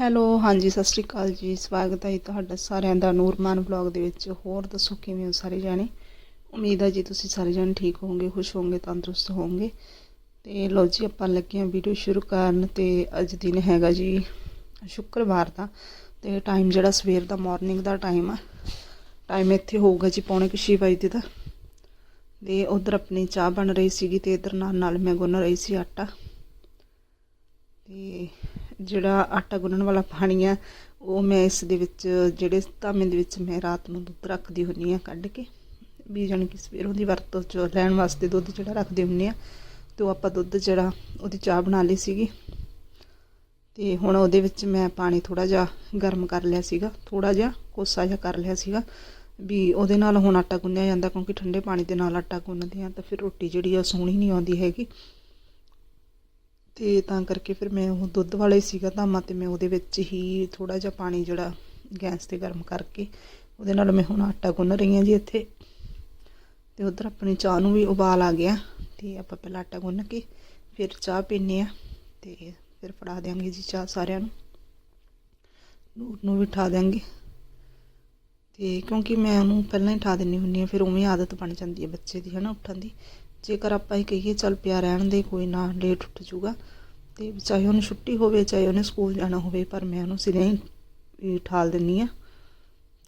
Hello, ਹਾਂਜੀ, ਸਤਿ ਸ਼੍ਰੀ ਅਕਾਲ ਜੀ। ਸਵਾਗਤ ਹੈ ਜੀ ਤੁਹਾਡਾ ਸਾਰਿਆਂ ਦਾ ਨੂਰਮਾਨ ਬਲੌਗ ਦੇ ਵਿੱਚ। ਹੋਰ ਦੱਸੋ, ਕਿਵੇਂ ਹੋ ਸਾਰੇ ਜਾਣੇ? ਉਮੀਦ ਹੈ ਜੀ ਤੁਸੀਂ ਸਾਰੇ ਜਾਣੇ ਠੀਕ ਹੋਵੋਗੇ, ਖੁਸ਼ ਹੋਵੋਗੇ, ਤੰਦਰੁਸਤ ਹੋਵੋਗੇ। ਤੇ ਲੋ ਜੀ, ਆਪਾਂ ਲੱਗੇ ਹਾਂ ਵੀਡੀਓ ਸ਼ੁਰੂ ਕਰਨ ਤੇ ਅੱਜ ਦਿਨ ਹੈਗਾ ਜੀ ਸ਼ੁੱਕਰਵਾਰ ਦਾ। ਤੇ ਟਾਈਮ ਜਿਹੜਾ ਸਵੇਰ ਦਾ ਮਾਰਨਿੰਗ ਦਾ ਟਾਈਮ ਆ। ਟਾਈਮ ਇੱਥੇ ਹੋਊਗਾ ਜੀ ਪੌਣੇ ਕੁ ਛੇ ਵਜੇ ਦਾ। ਤੇ ਉਧਰ ਆਪਣੀ ਚਾਹ ਬਣ ਰਹੀ ਸੀਗੀ ਤੇ ਇਧਰ ਨਾਲ ਨਾਲ ਮੈਂ ਗੁੰਨ ਰਹੀ ਸੀ ਆਟਾ। ਤੇ ਜਿਹੜਾ ਆਟਾ ਗੁੰਨਣ ਵਾਲਾ ਪਾਣੀ ਆ, ਉਹ ਮੈਂ ਇਸ ਦੇ ਵਿੱਚ, ਜਿਹੜੇ ਧਾਮੇ ਦੇ ਵਿੱਚ ਮੈਂ ਰਾਤ ਨੂੰ ਦੁੱਧ ਰੱਖਦੀ ਹੁੰਨੀ ਆ ਕੱਢ ਕੇ, ਵੀ ਜਾਣੀ ਕਿ ਸਵੇਰ ਉਹਦੀ ਵਰਤੋਂ ਚ ਲੈਣ ਵਾਸਤੇ ਦੁੱਧ ਜਿਹੜਾ ਰੱਖਦੇ ਹੁੰਨੇ ਆ ਤੇ ਉਹ ਆਪਾਂ ਦੁੱਧ ਜਿਹੜਾ ਉਹਦੀ ਚਾਹ ਬਣਾ ਲਈ ਸੀਗੀ। ਤੇ ਹੁਣ ਉਹਦੇ ਵਿੱਚ ਮੈਂ ਪਾਣੀ ਥੋੜਾ ਜਿਹਾ ਗਰਮ ਕਰ ਲਿਆ ਸੀਗਾ ਥੋੜਾ ਜਿਹਾ ਕੋਸਾ ਜਿਹਾ ਕਰ ਲਿਆ ਸੀਗਾ, ਵੀ ਉਹਦੇ ਨਾਲ ਹੁਣ ਆਟਾ ਗੁੰਨਿਆ ਜਾਂਦਾ ਕਿਉਂਕਿ ਠੰਡੇ ਪਾਣੀ ਦੇ ਨਾਲ ਆਟਾ ਗੁੰਨਦੇ ਆ ਤਾਂ ਫਿਰ ਰੋਟੀ ਜਿਹੜੀ ਆ ਸੋਹਣੀ ਨਹੀਂ ਆਉਂਦੀ ਹੈਗੀ। ਅਤੇ ਤਾਂ ਕਰਕੇ ਫਿਰ ਮੈਂ ਉਹ ਦੁੱਧ ਵਾਲਾ ਹੀ ਸੀਗਾ ਧਾਮਾ ਅਤੇ ਮੈਂ ਉਹਦੇ ਵਿੱਚ ਹੀ ਥੋੜ੍ਹਾ ਜਿਹਾ ਪਾਣੀ ਜਿਹੜਾ ਗੈਸ ਤੇ ਗਰਮ ਕਰਕੇ ਉਹਦੇ ਨਾਲ ਮੈਂ ਹੁਣ ਆਟਾ ਗੁੰਨ ਰਹੀ ਹਾਂ ਜੀ ਇੱਥੇ। ਤੇ ਉਧਰ ਆਪਣੀ ਚਾਹ ਨੂੰ ਵੀ ਉਬਾਲ ਆ ਗਿਆ ਤੇ ਆਪਾਂ ਪਹਿਲਾਂ ਆਟਾ ਗੁੰਨ ਕੇ ਫਿਰ ਚਾਹ ਪੀਨੇ ਆ ਤੇ ਫਿਰ ਫੜਾ ਦਿਆਂਗੇ ਜੀ ਚਾਹ ਸਾਰਿਆਂ ਨੂੰ। ਨੂਰ ਨੂੰ ਵੀ ਠਾ ਦਿਆਂਗੇ। ਤੇ ਕਿਉਂਕਿ ਮੈਂ ਉਹਨੂੰ ਪਹਿਲਾਂ ਹੀ ਠਾ ਦਿੰਨੀ ਹੁੰਨੀ ਆ ਫਿਰ ਉਵੇਂ ਆਦਤ ਬਣ ਜਾਂਦੀ ਹੈ ਬੱਚੇ ਦੀ ਹਨਾ ਉੱਠਣ ਦੀ। ਜੇਕਰ ਆਪਾਂ ਹੀ ਕਹੀਏ, ਚੱਲ ਪਿਆ ਰਹਿਣ ਦੇ, ਕੋਈ ਨਾ ਲੇਟ ਉੱਠ ਜੂਗਾ ਤੇ ਚਾਹੇ ਉਹਨੂੰ ਛੁੱਟੀ ਹੋਵੇ, ਚਾਹੇ ਉਹਨੇ ਸਕੂਲ ਜਾਣਾ ਹੋਵੇ, ਪਰ ਮੈਂ ਉਹਨੂੰ ਸਿਰੇ ਹੀ ਠਾਲ ਦਿੰਨੀ ਆ।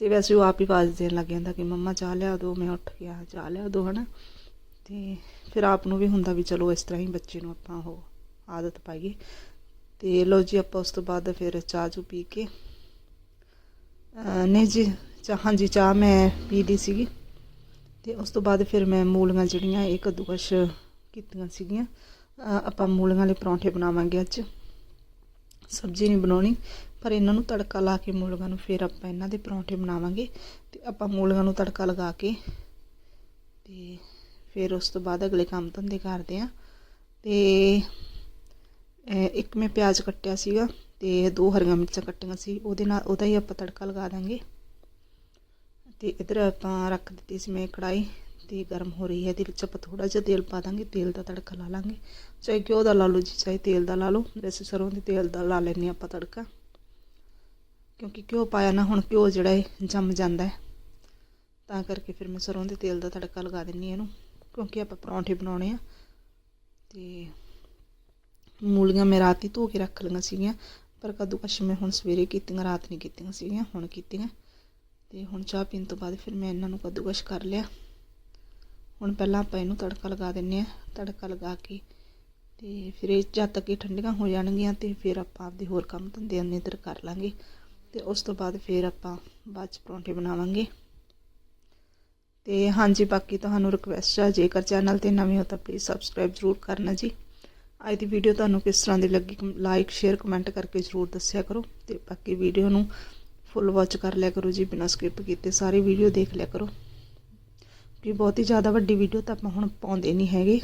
ਤੇ ਵੈਸੇ ਉਹ ਆਪ ਹੀ ਆਵਾਜ਼ ਦੇਣ ਲੱਗ ਜਾਂਦਾ ਕਿ, ਮੰਮਾ, ਚਾਹ ਲਿਆ ਦਿਓ ਮੈਂ ਉੱਠ ਗਿਆ, ਚਾਹ ਲਿਆ ਦਿਓ ਹਨਾ। ਤੇ ਫਿਰ ਆਪ ਨੂੰ ਵੀ ਹੁੰਦਾ ਵੀ ਚਲੋ, ਇਸ ਤਰ੍ਹਾਂ ਹੀ ਬੱਚੇ ਨੂੰ ਆਪਾਂ ਉਹ ਆਦਤ ਪਾਈਏ। ਤੇ ਲੋ ਜੀ, ਆਪਾਂ ਉਸ ਤੋਂ ਬਾਅਦ ਫਿਰ ਚਾਹ ਚੂ ਪੀ ਕੇ ਨਹੀਂ ਜੀ, ਚਾਹ, ਹਾਂਜੀ, ਚਾਹ ਮੈਂ ਪੀ ਲਈ ਸੀਗੀ। ਤੇ ਉਸ ਤੋਂ ਬਾਅਦ ਫਿਰ ਮੈਂ ਮੂਲੀਆਂ ਜਿਹੜੀਆਂ, ਇਹ ਕੱਦੂਕਸ਼ ਕੀਤੀਆਂ ਸੀਗੀਆਂ। ਆਪਾਂ ਮੂਲੀਆਂ ਵਾਲੇ ਪਰੌਂਠੇ ਬਣਾਵਾਂਗੇ ਅੱਜ। ਸਬਜ਼ੀ ਨਹੀਂ ਬਣਾਉਣੀ, ਪਰ ਇਹਨਾਂ ਨੂੰ ਤੜਕਾ ਲਾ ਕੇ ਮੂਲੀਆਂ ਨੂੰ ਫਿਰ ਆਪਾਂ ਇਹਨਾਂ ਦੇ ਪਰੌਂਠੇ ਬਣਾਵਾਂਗੇ। ਤੇ ਆਪਾਂ ਮੂਲੀਆਂ ਨੂੰ ਤੜਕਾ ਲਗਾ ਕੇ ਤੇ ਫਿਰ ਉਸ ਤੋਂ ਬਾਅਦ ਅਗਲੇ ਕੰਮ ਧੰਦੇ ਕਰਦੇ ਆ ਤੇ ਇੱਕ ਮੈਂ ਪਿਆਜ਼ ਕੱਟਿਆ ਸੀਗਾ ਤੇ ਦੋ ਹਰੀਆਂ ਮਿਰਚਾਂ ਕੱਟੀਆਂ ਸੀ, ਉਹਦੇ ਨਾਲ ਉਹਦਾ ਹੀ ਆਪਾਂ ਤੜਕਾ ਲਗਾ ਦਾਂਗੇ। ਤੇ ਇਧਰ ਆਪਾਂ ਰੱਖ ਦਿੱਤੀ ਸੀ ਮੈਂ ਕੜਾਈ ਤੇ ਗਰਮ ਹੋ ਰਹੀ ਹੈ। ਇਹਦੇ ਵਿੱਚ ਆਪਾਂ ਥੋੜਾ ਜਿਹਾ ਤੇਲ ਪਾ ਦਾਂਗੇ। ਤੇਲ ਦਾ ਤੜਕਾ ਲਾ ਲਾਂਗੇ। ਚਾਹੇ ਘਿਓ ਦਾ ਲਾ ਲਓ ਜੀ, ਚਾਹੇ ਤੇਲ ਦਾ ਲਾ ਲਓ। ਵੈਸੇ ਸਰੋਂ ਦੇ ਤੇਲ ਦਾ ਲਾ ਲੈਨੇ ਆਪਾਂ ਤੜਕਾ। ਕਿਉਂਕਿ ਘਿਓ ਪਾਇਆ ਨਾ, ਹੁਣ ਘਿਓ ਜਿਹੜਾ ਹੈ ਜੰਮ ਜਾਂਦਾ ਹੈ। ਤਾਂ ਕਰਕੇ ਫਿਰ ਮੈਂ ਸਰੋਂ ਦੇ ਤੇਲ ਦਾ ਤੜਕਾ ਲਗਾ ਦਿੰਨੀ ਇਹਨੂੰ। ਕਿਉਂਕਿ ਆਪਾਂ ਪਰੌਂਠੇ ਬਣਾਉਣੇ ਆ। ਤੇ ਮੂਲੀਆਂ ਮੈਂ ਰਾਤ ਹੀ ਧੋ ਕੇ ਰੱਖ ਲਈਆਂ ਸੀਗੀਆਂ। ਪਰ ਕੱਦੂਕਸ਼ ਮੈਂ ਹੁਣ ਸਵੇਰੇ ਕੀਤੀਆਂ, ਰਾਤ ਨਹੀਂ ਕੀਤੀਆਂ ਸੀਗੀਆਂ, ਹੁਣ ਕੀਤੀਆਂ। ਤੇ ਹੁਣ ਚਾਹ ਪੀਣ ਤੋਂ ਬਾਅਦ ਫਿਰ ਮੈਂ ਇਹਨਾਂ ਨੂੰ ਕੱਦੂਕਸ਼ ਕਰ ਲਿਆ। ਹੁਣ ਪਹਿਲਾਂ ਆਪਾਂ ਇਹਨੂੰ ਤੜਕਾ ਲਗਾ ਦਿੰਨੇ ਆ ਤੜਕਾ ਲਗਾ ਕੇ ਤੇ ਫਿਰ ਇਹ ਜਦ ਤੱਕ ਇਹ ਠੰਡੀਆਂ ਹੋ ਜਾਣਗੀਆਂ ਤੇ ਫਿਰ ਆਪਾਂ ਆਪਦੇ ਹੋਰ ਕੰਮ ਧੰਦੇ ਅੰਨੇ ਇੱਧਰ ਕਰ ਲਾਂਗੇ ਤੇ ਉਸ ਤੋਂ ਬਾਅਦ ਫਿਰ ਆਪਾਂ ਬਾਅਦ ਚ ਪਰੌਂਠੇ ਬਣਾਵਾਂਗੇ। ਤੇ ਹਾਂਜੀ, ਬਾਕੀ ਤੁਹਾਨੂੰ ਰਿਕਵੈਸਟ ਆ, ਜੇਕਰ ਚੈਨਲ ਤੇ ਨਵੇਂ ਹੋ ਤਾਂ ਪਲੀਜ਼ ਸਬਸਕ੍ਰਾਈਬ ਜ਼ਰੂਰ ਕਰਨਾ ਜੀ। ਅੱਜ ਦੀ ਵੀਡੀਓ ਤੁਹਾਨੂੰ ਕਿਸ ਤਰ੍ਹਾਂ ਦੀ ਲੱਗੀ ਲਾਈਕ ਸ਼ੇਅਰ ਕਮੈਂਟ ਕਰਕੇ ਜ਼ਰੂਰ ਦੱਸਿਆ ਕਰੋ ਤੇ ਬਾਕੀ ਵੀਡੀਓ ਨੂੰ ਫੁੱਲ ਵਾਚ ਕਰ ਲਿਆ ਕਰੋ ਜੀ, ਬਿਨਾਂ ਸਕਿਪ ਕੀਤੇ ਸਾਰੀ ਵੀਡੀਓ ਦੇਖ ਲਿਆ ਕਰੋ। ਕਿ ਬਹੁਤ ਹੀ ਜ਼ਿਆਦਾ ਵੱਡੀ ਵੀਡੀਓ ਤਾਂ ਆਪਾਂ ਹੁਣ ਪਾਉਂਦੇ ਨਹੀਂ ਹੈਗੇ।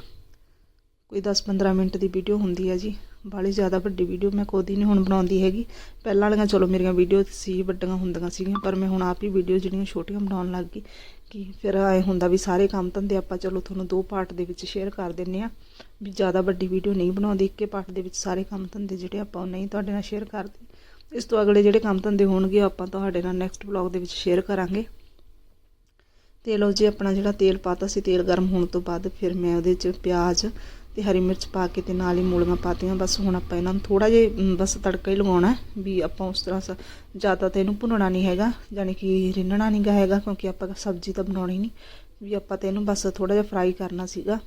ਕੋਈ 10-15 ਮਿੰਟ ਦੀ ਵੀਡੀਓ ਹੁੰਦੀ ਹੈ ਜੀ। ਬਾਲੀ ਜ਼ਿਆਦਾ ਵੱਡੀ ਵੀਡੀਓ ਮੈਂ ਖੁਦ ਹੀ ਨਹੀਂ ਹੁਣ ਬਣਾਉਂਦੀ ਹੈਗੀ। ਪਹਿਲਾਂ ਵਾਲੀਆਂ ਚਲੋ ਮੇਰੀਆਂ ਵੀਡੀਓ ਸੀ, ਵੱਡੀਆਂ ਹੁੰਦੀਆਂ ਸੀਗੀਆਂ, ਪਰ ਮੈਂ ਹੁਣ ਆਪ ਹੀ ਵੀਡੀਓ ਜਿਹੜੀਆਂ ਛੋਟੀਆਂ ਬਣਾਉਣ ਲੱਗ ਗਈ। ਕਿ ਫਿਰ ਐ ਹੁੰਦਾ ਵੀ ਸਾਰੇ ਕੰਮ ਧੰਦੇ ਆਪਾਂ ਚਲੋ ਤੁਹਾਨੂੰ ਦੋ ਪਾਰਟ ਦੇ ਵਿੱਚ ਸ਼ੇਅਰ ਕਰ ਦਿੰਨੇ ਆ ਵੀ ਜ਼ਿਆਦਾ ਵੱਡੀ ਵੀਡੀਓ ਨਹੀਂ ਬਣਾਉਂਦੀ, ਇੱਕੇ ਪਾਰਟ ਦੇ ਵਿੱਚ ਸਾਰੇ ਕੰਮ ਧੰਦੇ ਜਿਹੜੇ ਆਪਾਂ ਉਹ ਨਹੀਂ ਤੁਹਾਡੇ ਨਾਲ ਸ਼ੇਅਰ ਕਰਦੇ। ਇਸ ਤੋਂ ਅਗਲੇ ਜਿਹੜੇ ਕੰਮ ਧੰਦੇ ਹੋਣਗੇ ਆਪਾਂ ਤੁਹਾਡੇ ਨਾਲ ਨੈਕਸਟ ਵਲੌਗ ਦੇ ਵਿੱਚ ਸ਼ੇਅਰ ਕਰਾਂਗੇ। ਤੇ ਲਓ ਜੀ, ਆਪਣਾ ਜਿਹੜਾ ਤੇਲ ਪਾਤਾ ਸੀ, ਤੇਲ ਗਰਮ ਹੋਣ ਤੋਂ ਬਾਅਦ ਫਿਰ ਮੈਂ ਉਹਦੇ 'ਚ ਪਿਆਜ਼ ਤੇ ਹਰੀ ਮਿਰਚ ਪਾ ਕੇ ਤੇ ਨਾਲ ਹੀ ਮੂਲੀਆਂ ਪਾਤੀਆਂ। ਬਸ ਹੁਣ ਆਪਾਂ ਇਹਨਾਂ ਨੂੰ ਥੋੜਾ ਜਿਹਾ ਬਸ ਤੜਕਾ ਹੀ ਲਗਾਉਣਾ ਵੀ ਆਪਾਂ ਉਸ ਤਰ੍ਹਾਂ ਸ- ਜ਼ਿਆਦਾ ਤੇ ਇਹਨੂੰ ਭੁੰਨਣਾ ਨਹੀਂ ਹੈਗਾ, ਯਾਨੀ ਕਿ ਰਿੰਨਣਾ ਨਹੀਂ ਗਾ ਹੈਗਾ, ਕਿਉਂਕਿ ਆਪਾਂ ਸਬਜ਼ੀ ਤਾਂ ਬਣਾਉਣੀ ਨਹੀਂ ਵੀ ਆਪਾਂ ਤੇ ਇਹਨੂੰ ਬਸ ਥੋੜਾ ਜਿਹਾ ਫਰਾਈ ਕਰਨਾ ਸੀਗਾ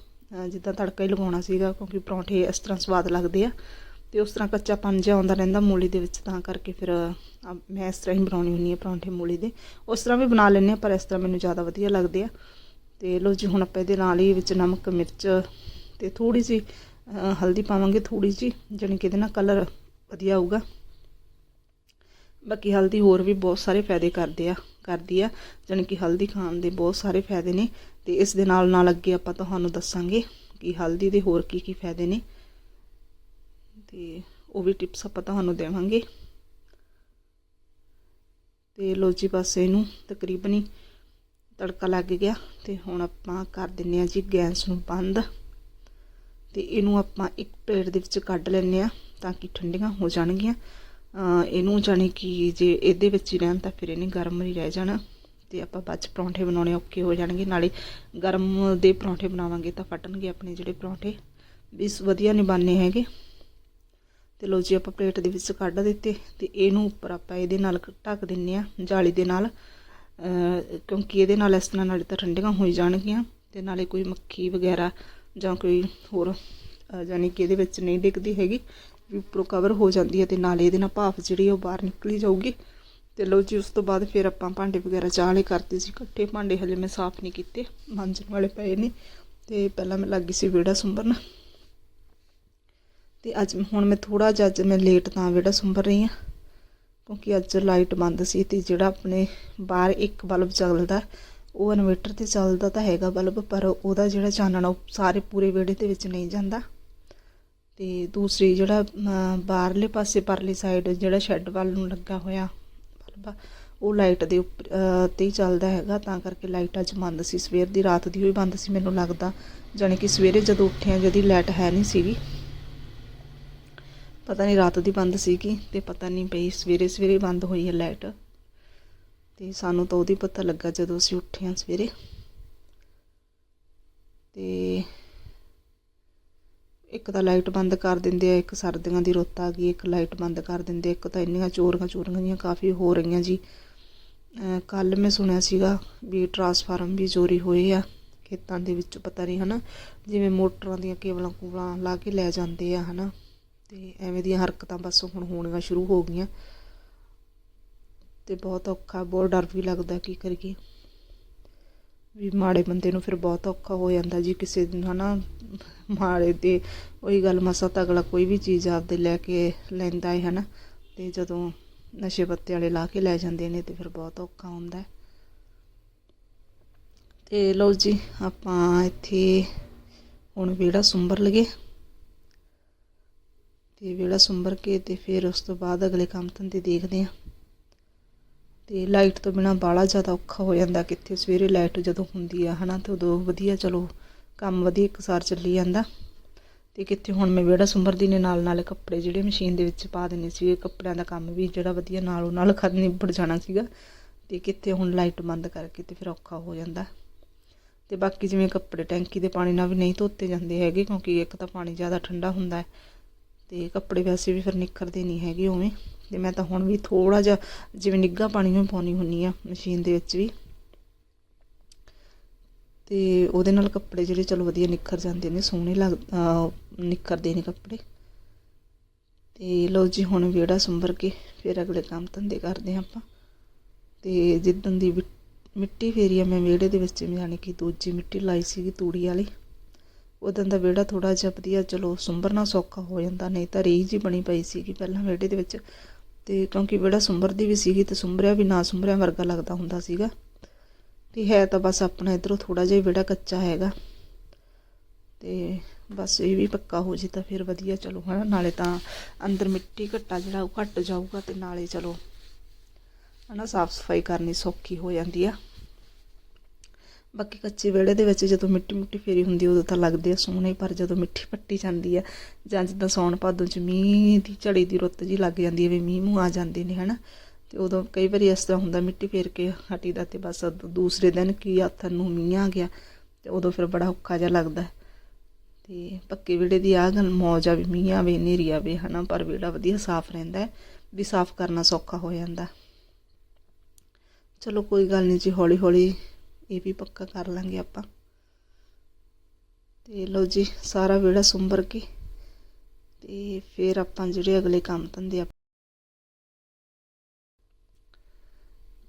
ਜਿੱਦਾਂ ਤੜਕਾ ਹੀ ਲਗਾਉਣਾ ਸੀਗਾ, ਕਿਉਂਕਿ ਪਰੌਂਠੇ ਇਸ ਤਰ੍ਹਾਂ ਸਵਾਦ ਲੱਗਦੇ ਆ। ਤੇ ਉਸ ਤਰ੍ਹਾਂ ਕੱਚਾ ਜਿਹਾ ਆਉਂਦਾ ਰਹਿੰਦਾ ਮੂਲੀ ਦੇ ਵਿੱਚ, ਤਾਂ ਕਰਕੇ ਫਿਰ ਮੈਂ ਇਸ ਤਰ੍ਹਾਂ ਹੀ ਬਣਾਉਣੀ ਹੁੰਦੀ ਹੈ ਪਰੌਂਠੇ ਮੂਲੀ ਦੇ। ਉਸ ਤਰ੍ਹਾਂ ਵੀ ਬਣਾ ਲੈਂਦੇ ਆ ਪਰ ਇਸ ਤਰ੍ਹਾਂ ਮੈਨੂੰ ਜ਼ਿਆਦਾ ਵਧੀਆ ਲੱਗਦੇ ਆ। ਤੇ ਲੋ ਜੀ, ਹੁਣ ਆਪਾਂ ਇਹਦੇ ਨਾਲ ਹੀ ਵਿੱਚ ਨਮਕ, ਮਿਰਚ ਤੇ ਥੋੜੀ ਜਿਹੀ ਹਲਦੀ ਪਾਵਾਂਗੇ ਥੋੜੀ ਜਿਹੀ, ਜਾਣੀ ਕਿ ਇਹਦੇ ਨਾਲ ਕਲਰ ਵਧੀਆ ਆਊਗਾ। ਬਾਕੀ ਹਲਦੀ ਹੋਰ ਵੀ ਬਹੁਤ ਸਾਰੇ ਫਾਇਦੇ ਕਰਦੇ ਆ, ਕਰਦੀ ਆ, ਜਾਣੀ ਕਿ ਹਲਦੀ ਖਾਣ ਦੇ ਬਹੁਤ ਸਾਰੇ ਫਾਇਦੇ ਨੇ। ਤੇ ਇਸ ਦੇ ਨਾਲ ਨਾਲ ਅੱਗੇ ਆਪਾਂ ਤੁਹਾਨੂੰ ਦੱਸਾਂਗੇ ਕਿ ਹਲਦੀ ਦੇ ਹੋਰ ਕੀ ਕੀ ਫਾਇਦੇ ਨੇ। ਤੇ ਉਹ ਵੀ ਟਿਪਸ ਆਪਾਂ ਤੁਹਾਨੂੰ ਦੇਵਾਂਗੇ। ਤੇ ਲੋ ਜੀ ਬਸ ਇਹਨੂੰ ਤਕਰੀਬਨ ਹੀ ਤੜਕਾ ਲੱਗ ਗਿਆ ਤੇ ਹੁਣ ਆਪਾਂ ਕਰ ਦਿੰਨੇ ਆ ਜੀ ਗੈਸ ਨੂੰ ਬੰਦ। ਤੇ ਇਹਨੂੰ ਆਪਾਂ ਇੱਕ ਪਲੇਟ ਦੇ ਵਿੱਚ ਕੱਢ ਲੈਂਦੇ ਆ ਤਾਂ ਕਿ ਠੰਡੀਆਂ ਹੋ ਜਾਣਗੀਆਂ। ਇਹਨੂੰ ਜਾਣੀ ਕਿ ਜੇ ਇਹਦੇ ਵਿੱਚ ਹੀ ਰਹਿਣ ਤਾਂ ਫਿਰ ਇਹਨੇ ਗਰਮ ਹੀ ਰਹਿ ਜਾਣਾ। ਤੇ ਆਪਾਂ ਬਾਅਦ ਚ ਪਰੌਂਠੇ ਬਣਾਉਣੇ ਔਖੇ ਹੋ ਜਾਣਗੇ, ਨਾਲੇ ਗਰਮ ਦੇ ਪਰੌਂਠੇ ਬਣਾਵਾਂਗੇ ਤਾਂ ਫਟਣਗੇ ਆਪਣੇ ਜਿਹੜੇ ਪਰੌਂਠੇ। ਵੀ ਸ- ਵਧੀਆ ਨਹੀਂ ਬਣਨੇ ਹੈਗੇ। ਤੇ ਲੋ ਜੀ ਆਪਾਂ ਪਲੇਟ ਦੇ ਵਿੱਚ ਕੱਢ ਦਿੱਤੇ ਤੇ ਇਹਨੂੰ ਉੱਪਰ ਆਪਾਂ ਇਹਦੇ ਨਾਲ ਕ- ਢੱਕ ਦਿੰਨੇ ਆ ਜਾਲੀ ਦੇ ਨਾਲ। ਕਿਉਂਕਿ ਇਹਦੇ ਨਾਲ ਇਸ ਤਰ੍ਹਾਂ ਨਾਲੇ ਤਾਂ ਠੰਡੀਆਂ ਹੋਈ ਜਾਣਗੀਆਂ ਤੇ ਨਾਲੇ ਕੋਈ ਮੱਖੀ ਵਗੈਰਾ ਜਾਂ ਕੋਈ ਹੋਰ, ਅਹ ਜਾਣੀ ਕਿ ਇਹਦੇ ਵਿੱਚ ਨਹੀਂ ਡਿੱਗਦੀ ਹੈਗੀ, ਵੀ ਉੱਪਰੋਂ ਕਵਰ ਹੋ ਜਾਂਦੀ ਹੈ ਤੇ ਨਾਲੇ ਇਹਦੇ ਨਾਲ ਭਾਫ ਜਿਹੜੀ ਉਹ ਬਾਹਰ ਨਿਕਲੀ ਜਾਊਗੀ। ਤੇ ਲੋ ਜੀ ਉਸ ਤੋਂ ਬਾਅਦ ਫਿਰ ਆਪਾਂ ਭਾਂਡੇ ਵਗੈਰਾ ਚਾਹ ਵਾਲੇ ਕਰਤੇ ਸੀ, ਇਕੱਠੇ ਭਾਂਡੇ ਹਲੇ ਮੈਂ ਸਾਫ਼ ਨਹੀਂ ਕੀਤੇ, ਮਾਂਜਣ ਵਾਲੇ ਪਏ ਨੇ ਤੇ ਪਹਿਲਾਂ ਮੈਂ ਲੱਗੀ ਸੀ ਵਿਹੜਾ ਸੁੰਬਰਨ ਤੇ ਅੱਜ ਹੁਣ ਮੈਂ ਥੋੜਾ ਜਿਹਾ ਅੱਜ ਮੈਂ ਲੇਟ ਤਾਂ ਵਿਹੜਾ ਸੁੰਬਰ ਰਹੀ ਹਾਂ, ਕਿਉਂਕਿ ਅੱਜ ਲਾਈਟ ਬੰਦ ਸੀ ਤੇ ਜਿਹੜਾ ਆਪਣੇ ਬਾਹਰ ਇੱਕ ਬਲਬ ਚੱਲਦਾ, ਉਹ ਇਨਵੇਟਰ ਤੇ ਚੱਲਦਾ ਤਾਂ ਹੈਗਾ ਬਲਬ ਪਰ ਉਹਦਾ ਜਿਹੜਾ ਚਾਨਣ ਆ ਉਹ ਸਾਰੇ ਪੂਰੇ ਵਿਹੜੇ ਦੇ ਵਿੱਚ ਨਹੀਂ ਜਾਂਦਾ। ਤੇ ਦੂਸਰੀ ਜਿਹੜਾ ਬਾਹਰਲੇ ਪਾਸੇ ਪਰਲੀ ਸਾਈਡ ਜਿਹੜਾ ਸ਼ੈੱਡ ਵੱਲ ਨੂੰ ਲੱਗਾ ਹੋਇਆ ਬਲਬ ਉਹ ਲਾਈਟ ਦੇ ਉੱਪਰ ਤੇ ਹੀ ਚੱਲਦਾ ਹੈਗਾ, ਤਾਂ ਕਰਕੇ ਲਾਈਟ ਅੱਜ ਬੰਦ ਸੀ। ਸਵੇਰ ਦੀ ਰਾਤ ਦੀ ਹੋਈ ਬੰਦ ਸੀ ਮੈਨੂੰ ਲੱਗਦਾ, ਜਾਣੀ ਕਿ ਸਵੇਰੇ ਜਦੋਂ ਉੱਠਿਆ ਜਦੀ ਲਾਈਟ ਹੈ ਨਹੀਂ ਸੀਗੀ। ਪਤਾ ਨਹੀਂ ਰਾਤ ਦੀ ਬੰਦ ਸੀਗੀ ਤੇ ਪਤਾ ਨਹੀਂ ਪਈ ਸਵੇਰੇ ਸਵੇਰੇ ਬੰਦ ਹੋਈ ਹੈ ਲਾਈਟ। ਤੇ ਸਾਨੂੰ ਤਾਂ ਉਹਦੀ ਪਤਾ ਲੱਗਾ ਜਦੋਂ ਅਸੀਂ ਉੱਠੇ ਹਾਂ ਸਵੇਰੇ। ਤੇ ਇੱਕ ਤਾਂ ਲਾਈਟ ਬੰਦ ਕਰ ਦਿੰਦੇ ਆ, ਇੱਕ ਸਰਦੀਆਂ ਦੀ ਰੁੱਤ ਆ ਗਈ, ਇੱਕ ਲਾਈਟ ਬੰਦ ਕਰ ਦਿੰਦੇ ਇੱਕ ਤਾਂ ਇੰਨੀਆਂ ਚੋਰੀਆਂ ਚੋਰੀਆਂ ਜੀਆਂ ਕਾਫੀ ਹੋ ਰਹੀਆਂ ਜੀ। ਕੱਲ ਮੈਂ ਸੁਣਿਆ ਸੀਗਾ ਵੀ ਟਰਾਂਸਫਾਰਮ ਵੀ ਚੋਰੀ ਹੋਏ ਆ ਖੇਤਾਂ ਦੇ ਵਿੱਚ, ਪਤਾ ਨਹੀਂ ਹਨਾ, ਜਿਵੇਂ ਮੋਟਰਾਂ ਦੀਆਂ ਕੇਬਲਾਂ ਕੂਬਲਾਂ ਲਾ ਕੇ ਲੈ ਜਾਂਦੇ ਆ ਹਨਾ। ਤੇ ਐਵੇਂ ਦੀਆਂ ਹਰਕਤਾਂ ਬਸ ਹੁਣ ਹੋਣੀਆਂ ਸ਼ੁਰੂ ਹੋ ਗਈਆਂ। ਤੇ ਬਹੁਤ ਔਖਾ, ਬਹੁਤ ਡਰ ਵੀ ਲੱਗਦਾ ਕੀ ਕਰੀਏ। ਵੀ ਮਾੜੇ ਬੰਦੇ ਨੂੰ ਫਿਰ ਬਹੁਤ ਔਖਾ ਹੋ ਜਾਂਦਾ ਜੀ ਕਿਸੇ ਦਿਨ, ਹਨਾ। ਮਾੜੇ ਤੇ ਉਹੀ ਗੱਲ, ਮਸਾ ਤਗਲਾ ਕੋਈ ਵੀ ਚੀਜ਼ ਆਪਦੇ ਲੈ ਕੇ ਲੈਂਦਾ ਹੈ ਹਨਾ। ਤੇ ਜਦੋਂ ਨਸ਼ੇ ਪੱਤੇ ਵਾਲੇ ਲਾ ਕੇ ਲੈ ਜਾਂਦੇ ਨੇ ਤੇ ਫਿਰ ਬਹੁਤ ਔਖਾ ਹੁੰਦਾ ਹੈ ਤੇ ਲਓ ਜੀ, ਆਪਾਂ ਇੱਥੇ ਹੁਣ ਵਿਹੜਾ ਸੁੰਬਰ ਲਗੇ ਤੇ ਵਿਹੜਾ ਸੁੰਬਰ ਕੇ ਤੇ ਫਿਰ ਉਸ ਤੋਂ ਬਾਅਦ ਅਗਲੇ ਕੰਮ ਧੰਦੇ ਦੇਖਦੇ ਆ ਤੇ ਲਾਈਟ ਤੋਂ ਬਿਨਾ ਬਾਲਾ ਜ਼ਿਆਦਾ ਔਖਾ ਹੋ ਜਾਂਦਾ ਕਿੱਥੇ? ਸਵੇਰੇ ਲਾਈਟ ਜਦੋਂ ਹੁੰਦੀ ਆ, ਹਨਾ, ਤੇ ਉਦੋਂ ਵਧੀਆ, ਚਲੋ, ਕੰਮ ਵਧੀਆ ਇੱਕਸਾਰ ਚੱਲੀ ਜਾਂਦਾ। ਤੇ ਕਿੱਥੇ ਹੁਣ ਮੈਂ ਵਿਹੜਾ ਸੁੰਬਰਦੀ ਨੇ ਨਾਲ ਨਾਲ ਕੱਪੜੇ ਜਿਹੜੇ ਮਸ਼ੀਨ ਦੇ ਵਿੱਚ ਪਾ ਦੇਣੇ ਸੀ ਕੱਪੜਿਆਂ ਦਾ ਕੰਮ ਵੀ ਜਿਹੜਾ ਵਧੀਆ ਨਾਲੋਂ ਨਾਲ ਖਤ ਨਿਬੜ ਜਾਣਾ ਸੀਗਾ। ਤੇ ਕਿੱਥੇ ਹੁਣ ਲਾਈਟ ਬੰਦ ਕਰਕੇ ਤੇ ਫਿਰ ਔਖਾ ਹੋ ਜਾਂਦਾ। ਤੇ ਬਾਕੀ ਜਿਵੇਂ ਕੱਪੜੇ ਟੈਂਕੀ ਦੇ ਪਾਣੀ ਨਾਲ ਵੀ ਨਹੀਂ ਧੋਤੇ ਜਾਂਦੇ ਹੈਗੇ, ਕਿਉਂਕਿ ਇੱਕ ਤਾਂ ਪਾਣੀ ਜ਼ਿਆਦਾ ਠੰਡਾ ਹੁੰਦਾ ਹੈ ਤੇ ਕੱਪੜੇ ਵੈਸੇ ਵੀ ਫਿਰ ਨਿੱਖਰਦੇ ਨਹੀਂ ਹੈਗੇ ਉਵੇਂ। ਤੇ ਮੈਂ ਤਾਂ ਹੁਣ ਵੀ ਥੋੜਾ ਜਿਹਾ ਜਿਵੇਂ ਨਿੱਘਾ ਪਾਣੀ ਮੈਂ ਪਾਉਣੀ ਹੁੰਨੀ ਆ ਮਸ਼ੀਨ ਦੇ ਵਿੱਚ ਵੀ। ਤੇ ਉਹਦੇ ਨਾਲ ਕੱਪੜੇ ਜਿਹੜੇ ਚਲੋ ਵਧੀਆ ਨਿੱਖਰ ਜਾਂਦੇ ਨੇ, ਸੋਹਣੇ ਲੱਗ ਨਿੱਖਰਦੇ ਨੇ ਕੱਪੜੇ। ਤੇ ਲਓ ਜੀ ਹੁਣ ਵਿਹੜਾ ਸੁੰਬਰ ਕੇ ਫਿਰ ਅਗਲੇ ਕੰਮ ਧੰਦੇ ਕਰਦੇ ਹਾਂ ਆਪਾਂ। ਤੇ ਜਿੱਦਣ ਦੀ ਵਿ- ਮਿੱਟੀ ਫੇਰੀ ਆ, ਮੈਂ ਵਿਹੜੇ ਦੇ ਵਿੱਚ ਯਾਨੀ ਕਿ ਦੂਜੀ ਮਿੱਟੀ ਲਾਈ ਸੀਗੀ ਤੂੜੀ ਵਾਲੀ। ਉਦੋਂ ਦਾ ਵਿਹੜਾ ਥੋੜ੍ਹਾ ਜਿਹਾ ਵਧੀਆ, ਚਲੋ ਸੁੰਬਰਨਾ ਸੌਖਾ ਹੋ ਜਾਂਦਾ, ਨਹੀਂ ਤਾਂ ਰੇਹ ਹੀ ਬਣੀ ਪਈ ਸੀਗੀ ਪਹਿਲਾਂ ਵਿਹੜੇ ਦੇ ਵਿੱਚ। ਤੇ ਕਿਉਂਕਿ ਵਿਹੜਾ ਸੁੰਬਰਦੀ ਵੀ ਸੀਗੀ ਤੇ ਸੁੰਬਰਿਆ ਵੀ ਨਾ ਸੁੰਬਰਿਆ ਵਰਗਾ ਲੱਗਦਾ ਹੁੰਦਾ ਸੀਗਾ। ਤੇ ਹੈ ਤਾਂ ਬਸ ਆਪਣਾ ਇਧਰੋਂ ਥੋੜਾ ਜਿਹਾ ਵਿਹੜਾ ਕੱਚਾ ਹੈਗਾ। ਤੇ ਬਸ ਇਹ ਵੀ ਪੱਕਾ ਹੋ ਜੇ ਤਾਂ ਫਿਰ ਵਧੀਆ, ਚਲੋ ਹਨਾ, ਨਾਲੇ ਤਾਂ ਅੰਦਰ ਮਿੱਟੀ ਘੱਟਾ ਜਿਹੜਾ ਉਹ ਘੱਟ ਜਾਊਗਾ ਤੇ ਨਾਲੇ ਚਲੋ ਹਨਾ, ਸਾਫ਼ ਸਫ਼ਾਈ ਕਰਨੀ ਸੌਖੀ ਹੋ ਜਾਂਦੀ ਆ। ਬਾਕੀ ਕੱਚੇ ਵਿਹੜੇ ਦੇ ਵਿੱਚ ਜਦੋਂ ਮਿੱਟੀ ਮੁੱਟੀ ਫੇਰੀ ਹੁੰਦੀ ਉਦੋਂ ਤਾਂ ਲੱਗਦੇ ਆ ਸੋਹਣੇ, ਪਰ ਜਦੋਂ ਮਿੱਟੀ ਪੱਟੀ ਜਾਂਦੀ ਆ ਜਾਂ ਜਿੱਦਾਂ ਸੌਣ ਭਾਦੋਂ ਚ ਮੀਂਹ ਦੀ ਝੜੀ ਦੀ ਰੁੱਤ ਜੀ ਲੱਗ ਜਾਂਦੀ ਹੈ ਵੀ ਮੀਂਹ ਮੂੰਹ ਆ ਜਾਂਦੇ ਨੇ, ਹਨਾ? ਤੇ ਉਦੋਂ ਕਈ ਵਾਰੀ ਇਸ ਤਰ੍ਹਾਂ ਹੁੰਦਾ ਮਿੱਟੀ ਫੇਰ ਕੇ ਹਟੀ ਦਾ ਤੇ ਬਸ ਦੂ- ਦੂਸਰੇ ਦਿਨ ਕੀ ਹੱਥਾਂ ਨੂੰ ਮੀਂਹ ਆ ਗਿਆ ਤੇ ਉਦੋਂ ਫਿਰ ਬੜਾ ਔਖਾ ਜਿਹਾ ਲੱਗਦਾ। ਹੈ। ਤੇ ਪੱਕੇ ਵਿਹੜੇ ਦੀ ਆ ਗੱਲ, ਮੌਜ ਆ ਵੀ ਮੀਂਹ ਆਵੇ, ਹਨੇਰੀ ਆਵੇ, ਹਨਾ? ਪਰ ਵਿਹੜਾ ਵਧੀਆ ਸਾਫ਼ ਰਹਿੰਦਾ ਵੀ ਸਾਫ਼ ਕਰਨਾ ਸੌਖਾ ਹੋ ਜਾਂਦਾ। ਚਲੋ ਕੋਈ ਗੱਲ ਨਹੀਂ ਜੀ ਹੌਲੀ ਹੌਲੀ ਇਹ ਵੀ ਪੱਕਾ ਕਰ ਲਾਂਗੇ ਆਪਾਂ। ਤੇ ਲਓ ਜੀ, ਸਾਰਾ ਵਿਹੜਾ ਸੁੰਬਰ ਕੇ ਤੇ ਫਿਰ ਆਪਾਂ ਜਿਹੜੇ ਅਗਲੇ ਕੰਮ ਧੰਦੇ ਆ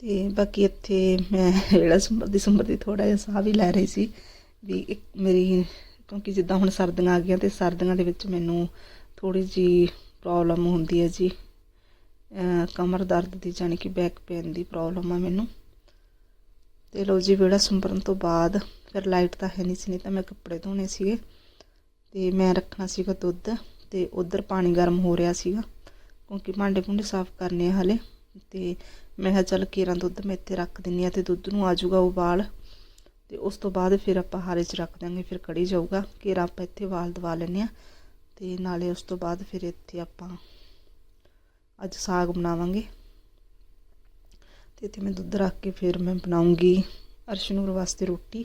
ਤੇ ਬਾਕੀ ਇੱਥੇ ਮੈਂ ਜਿਹੜਾ ਸੁੰਬਰਦੀ ਸੁੰਬਰਦੀ ਥੋੜਾ ਜਿਹਾ ਸਾਹ ਵੀ ਲੈ ਰਹੀ ਸੀ ਵੀ ਇੱਕ ਮੇਰੀ ਕਿਉਂਕਿ ਜਿੱਦਾਂ ਹੁਣ ਸਰਦੀਆਂ ਆ ਗਈਆਂ ਤੇ ਸਰਦੀਆਂ ਦੇ ਵਿੱਚ ਮੈਨੂੰ ਥੋੜੀ ਜੀ ਪ੍ਰੋਬਲਮ ਹੁੰਦੀ ਹੈ ਜੀ। ਕਮਰ ਦਰਦ ਦੀ ਜਾਣੀ ਕਿ ਬੈਕ ਪੇਨ ਦੀ ਪ੍ਰੋਬਲਮ ਆ ਮੈਨੂੰ। ਤੇ ਲੋ ਜੀ ਵਿਹੜਾ ਸੁੰਬਰਨ ਤੋਂ ਬਾਅਦ ਫਿਰ ਲਾਈਟ ਤਾਂ ਹੈ ਨਹੀਂ ਸੀ, ਨਹੀਂ ਤਾਂ ਮੈਂ ਕੱਪੜੇ ਧੋਣੇ ਸੀਗੇ ਤੇ ਮੈਂ ਰੱਖਣਾ ਸੀਗਾ ਦੁੱਧ ਤੇ ਉਧਰ ਪਾਣੀ ਗਰਮ ਹੋ ਰਿਹਾ ਸੀਗਾ ਕਿਉਂਕਿ ਭਾਂਡੇ ਭੁੰਡੇ ਸਾਫ਼ ਕਰਨੇ ਆ ਹਲੇ ਤੇ ਮੈਂ ਕਿਹਾ ਚੱਲ ਕੇਰਾਂ ਦੁੱਧ ਮੈਂ ਇੱਥੇ ਰੱਖ ਦਿੰਨੀ ਆ ਤੇ ਦੁੱਧ ਨੂੰ ਆ ਆਜੂਗਾ ਉਬਾਲ ਤੇ ਉਸ ਤੋਂ ਬਾਅਦ ਫਿਰ ਆਪਾਂ ਹਾਰੇ 'ਚ ਰੱਖ ਦਾਂਗੇ ਫਿਰ ਕੜੀ ਜਾਊਗਾ, ਕੇਰਾਂ ਆਪਾਂ ਇੱਥੇ ਵਾਲ ਦਵਾ ਲੈਨੇ ਆ ਤੇ ਨਾਲੇ ਉਸ ਤੋਂ ਬਾਅਦ ਫਿਰ ਇੱਥੇ ਆਪਾਂ ਅੱਜ ਸਾਗ ਬਣਾਵਾਂਗੇ। ਅਤੇ ਇੱਥੇ ਮੈਂ ਦੁੱਧ ਰੱਖ ਕੇ ਫਿਰ ਮੈਂ ਬਣਾਉਂਗੀ ਅਰਸ਼ਨੂਰ ਵਾਸਤੇ ਰੋਟੀ।